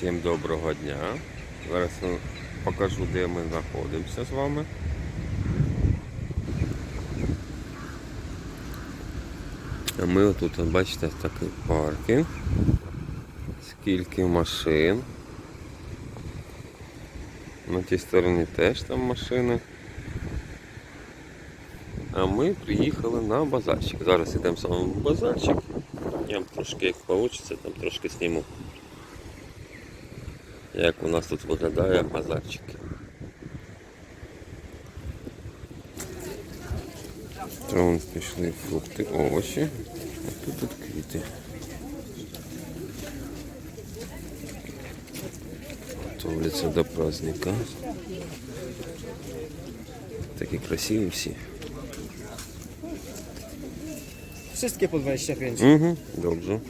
Всім доброго дня. Зараз покажу, де ми знаходимося з вами. А ми отут, бачите, такий паркінг. Скільки машин. На тій стороні теж там машини. А ми приїхали на базарчик. Зараз йдемо саме в базарчик. Я вам трошки як вийде, там трошки зніму. Як у нас тут виглядає базарчик. То вон пішли фрукти, овочі, а тут тут квіти. Готовляться до праздника. Такі красиві всі. Wszystkie po 25. Угу, добре.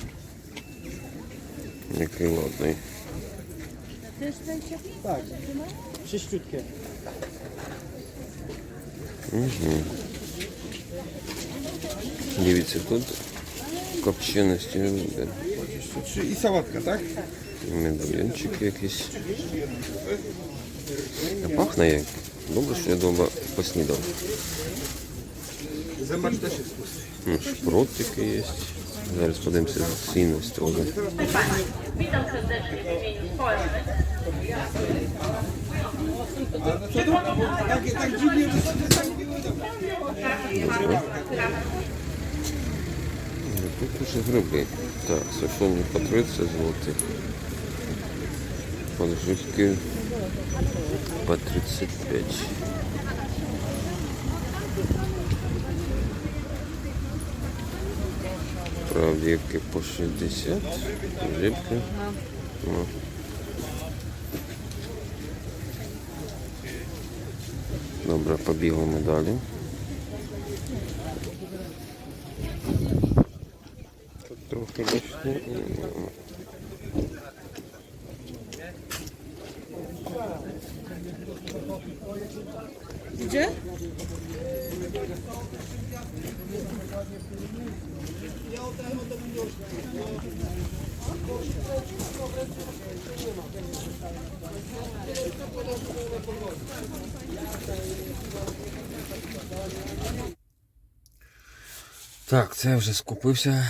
Який ладний. Tak. Czyściutkie. Угу. Дивіться, тут копченості люди. Czy i sałatka, tak? Медальончик якийсь. А пахне як. Добре, що я дома поснідав. Шпротики є. Зараз подивимося. Tak, tak dziwnie Ну, Тут уже гриби. Так, сушені по 30 злотих. Подживки по 35. Правдівки по 60. Рибки. Добре, побігли ми далі. Тут трохи бачите. Gdzie? Так, це вже скупився.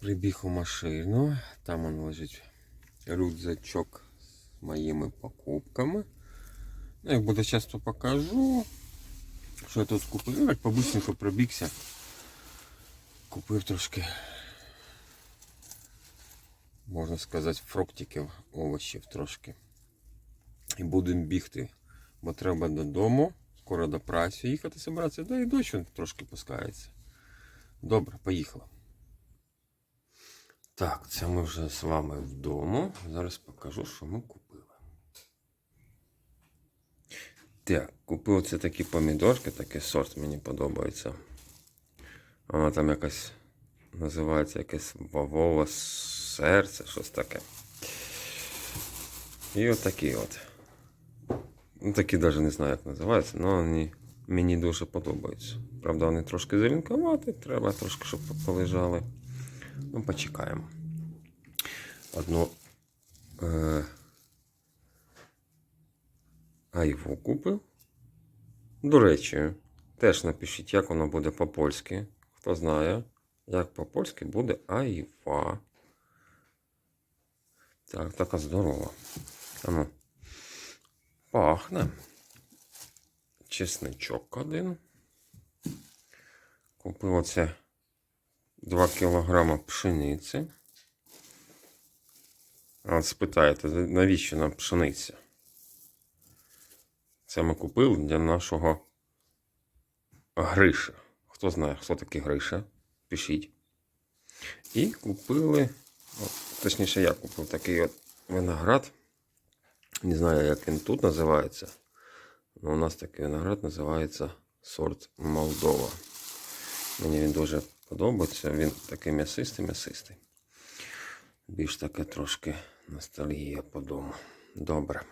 Прибіг у машину. Там он лежить рюкзачок з моїми покупками. Як буде часто покажу, що я тут купив. Ну, як побисенько пробігся. Купив трошки, можна сказати, фруктиків, овочів трошки. І будемо бігти, бо треба додому. Скоро до праці їхати збиратися, да і дощ трошки пускається. Добре, поїхали. Так, це ми вже з вами вдома. Зараз покажу, що ми купили. Так, купив оце такі помідорки, такий сорт мені подобається. Вона там якась називається якесь бавове серце, щось таке. І отакі от. Ну, такі навіть не знаю, як називаються, але вони мені дуже подобаються. Правда, вони трошки зеленкуваті, треба трошки, щоб полежали. Ну, почекаємо. Одну е, айву купив. До речі, теж напишіть, як воно буде по-польськи. Хто знає, як по-польськи буде айва. Так, така здорова. Ану. Пахне. Чесничок один. Купив оце 2 кілограма пшениці. А от спитаєте, навіщо нам пшениця? Це ми купили для нашого Гриша. Хто знає, хто такий Гриша? Пишіть. І купили, точніше, я купив такий от виноград. Не знаю, як він тут називається. але у нас такий виноград називається сорт Молдова. Мені він дуже подобається. Він такий м'ясистий, м'ясистий. Більш таке трошки ностальгія по дому. Добре.